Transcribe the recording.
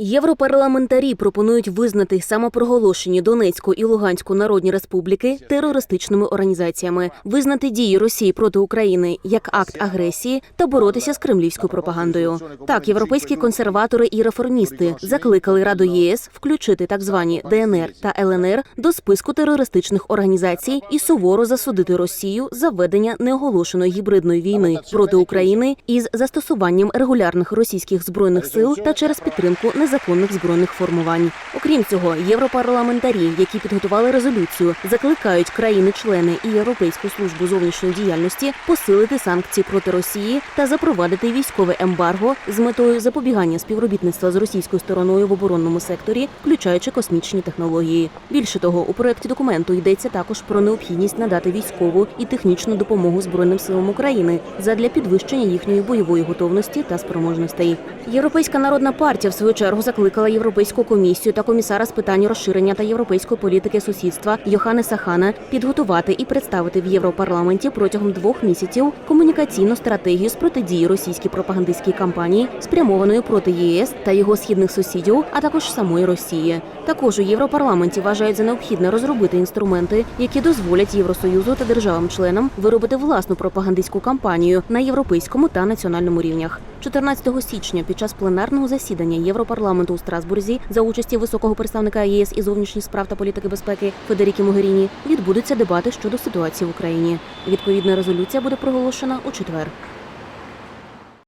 Європарламентарі пропонують визнати самопроголошені Донецьку і Луганську народні республіки терористичними організаціями, визнати дії Росії проти України як акт агресії та боротися з кремлівською пропагандою. Так, європейські консерватори і реформісти закликали Раду ЄС включити так звані ДНР та ЛНР до списку терористичних організацій і суворо засудити Росію за ведення неоголошеної гібридної війни проти України із застосуванням регулярних російських збройних сил та через підтримку незаконних збройних формувань. Окрім цього, європарламентарі, які підготували резолюцію, закликають країни-члени і Європейську службу зовнішньої діяльності посилити санкції проти Росії та запровадити військове ембарго з метою запобігання співробітництва з російською стороною в оборонному секторі, включаючи космічні технології. Більше того, у проєкті документу йдеться також про необхідність надати військову і технічну допомогу збройним силам України задля підвищення їхньої бойової готовності та спроможностей. Європейська народна партія в свою чергу закликала Європейську комісію та комісара з питань розширення та європейської політики сусідства Йоханнеса Хана підготувати і представити в Європарламенті протягом двох місяців комунікаційну стратегію з протидії російській пропагандистській кампанії, спрямованої проти ЄС та його східних сусідів, а також самої Росії. Також у Європарламенті вважають за необхідне розробити інструменти, які дозволять Євросоюзу та державам-членам виробити власну пропагандистську кампанію на європейському та національному рівнях. 14 січня під час пленарного засідання Європарламенту у Страсбурзі за участі високого представника ЄС і зовнішніх справ та політики безпеки Федеріки Могеріні відбудуться дебати щодо ситуації в Україні. Відповідна резолюція буде проголошена у четвер.